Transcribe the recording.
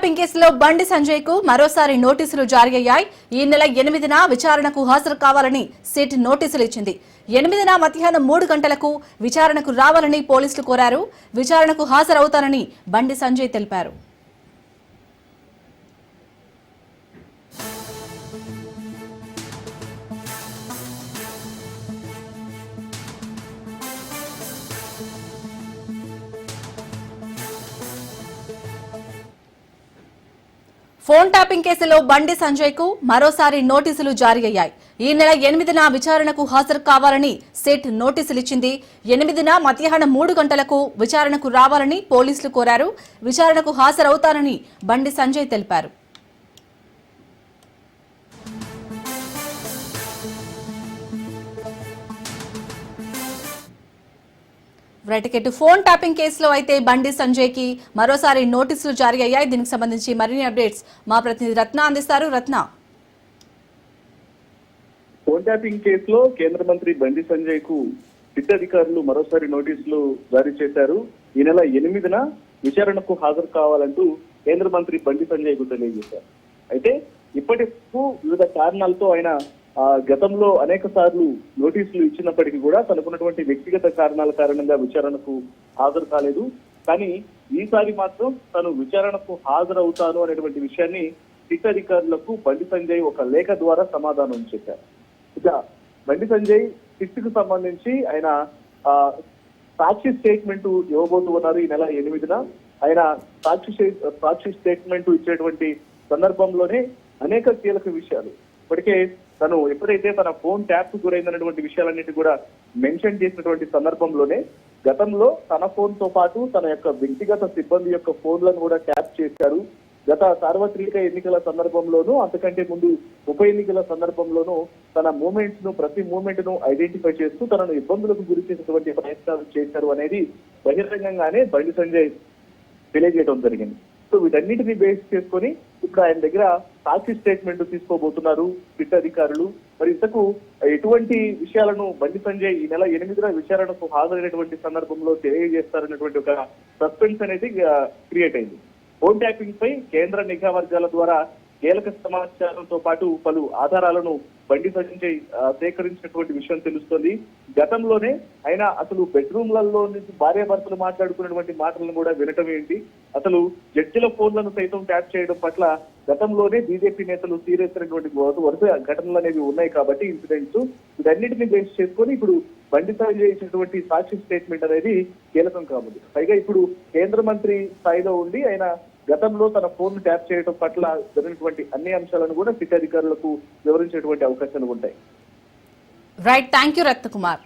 Kidnapping కేసులో బండి సంజయ్కు మరోసారి నోటీసులు జారీ అయ్యాయి ఈ నెల ఎనిమిదిన విచారణకు హాజరు కావాలని సిట్ నోటీసులు ఇచ్చింది. ఎనిమిదిన మధ్యాహ్నం మూడు గంటలకు విచారణకు రావాలని పోలీసులు కోరారు. విచారణకు హాజరవుతానని బండి సంజయ్ తెలిపారు. ఫోన్ ట్యాపింగ్ కేసులో బండి సంజయ్కు మరోసారి నోటీసులు జారీ అయ్యాయి. ఈ నెల ఎనిమిదిన విచారణకు హాజరు కావాలని సిట్ నోటీసులు ఇచ్చింది ఎనిమిదిన మధ్యాహ్నం మూడు గంటలకు విచారణకు రావాలని పోలీసులు కోరారు. విచారణకు హాజరవుతానని బండి సంజయ్ తెలిపారు. రైట్ ఫోన్ ట్యాపింగ్ కేసులో అయితే బండి సంజయ్కి మరోసారి నోటీసులు జారీ అయ్యాయి. దీనికి సంబంధించి మరిన్ని అప్డేట్స్ మా ప్రతినిధి రత్న అందిస్తారు. రత్న. ఫోన్ ట్యాపింగ్ కేసులో కేంద్ర మంత్రి బండి సంజయ్కు సిట్ అధికారులు మరోసారి నోటీసులు జారీ చేశారు. ఈ నెల ఎనిమిదిన విచారణకు హాజరు కావాలంటూ కేంద్ర మంత్రి బండి సంజయ్కు తెలియజేశారు. అయితే ఇప్పటికు వివిధ కారణాలతో ఆయన గతంలో అనేక సార్లు నోటీసులు ఇచ్చినప్పటికీ కూడా తనకున్నటువంటి వ్యక్తిగత కారణాల కారణంగా విచారణకు హాజరు కాలేదు. కానీ ఈసారి మాత్రం తను విచారణకు హాజరవుతాను అనేటువంటి విషయాన్ని సిట్ అధికారులకు బండి సంజయ్ ఒక లేఖ ద్వారా సమాధానం చెప్పారు. ఇక బండి సంజయ్ సిట్కు సంబంధించి ఆయన ఆ, సాక్షి స్టేట్మెంట్ ఇవ్వబోతున్నారు ఈ నెల ఎనిమిదిన. ఆయన సాక్షి సాక్షి స్టేట్మెంట్ ఇచ్చేటువంటి సందర్భంలోనే అనేక కీలక విషయాలు. ఇప్పటికే తను ఎప్పుడైతే తన ఫోన్ ట్యాప్ గురైందన్నటువంటి విషయాలన్నిటి కూడా మెన్షన్ చేసినటువంటి సందర్భంలోనే గతంలో తన ఫోన్తో పాటు తన యొక్క వ్యక్తిగత సిబ్బంది యొక్క ఫోన్లను కూడా ట్యాప్ చేశారు. గత సార్వత్రిక ఎన్నికల సందర్భంలోనూ అంతకంటే ముందు ఉప ఎన్నికల సందర్భంలోనూ తన మూమెంట్స్ను ప్రతి మూమెంట్ను ఐడెంటిఫై చేస్తూ తనను ఇబ్బందులకు గురిచేసినటువంటి ప్రయత్నాలు చేశారు అనేది బహిరంగంగానే బండి సంజయ్ తెలియజేయడం జరిగింది. సో వీటన్నిటిని బేస్ చేసుకొని ఇప్పుడు ఆయన దగ్గర సాక్షి స్టేట్మెంట్ తీసుకోబోతున్నారు సిట్ అధికారులు. మరి ఇంతకు ఎటువంటి విషయాలను బండి సంజయ్ ఈ నెల ఎనిమిదిన విచారణకు హాజరైనటువంటి సందర్భంలో తెలియజేస్తారనేటువంటి ఒక సస్పెన్స్ అనేది క్రియేట్ అయింది. ఫోన్ ట్యాపింగ్ పై కేంద్ర నిఘా వర్గాల ద్వారా కీలక సమాచారంతో పాటు పలు ఆధారాలను బండి సంజయ్ సేకరించినటువంటి విషయం తెలుస్తోంది. గతంలోనే ఆయన అసలు బెడ్రూమ్లలో నుంచి భార్య భర్తలు మాట్లాడుకున్నటువంటి మాటలను కూడా వినటం ఏంటి? అసలు జడ్జిల ఫోన్లను సైతం ట్యాప్ చేయడం పట్ల గతంలోనే బీజేపీ నేతలు సీరియస్ అయినటువంటి వరుస ఘటనలు అనేవి ఉన్నాయి కాబట్టి ఇన్సిడెంట్స్. వీటన్నిటిని బేస్ చేసుకొని ఇప్పుడు బండి చేసినటువంటి సాక్షి స్టేట్మెంట్ అనేది కీలకం కాబోదు పైగా ఇప్పుడు కేంద్ర మంత్రి స్థాయిలో ఉండి ఆయన గతంలో తన ఫోన్ ట్యాప్ చేయడం పట్ల జరిగినటువంటి అన్ని అంశాలను కూడా సిట్ అధికారులకు వివరించేటువంటి అవకాశాలు ఉంటాయి. Right thank you Ratnakumar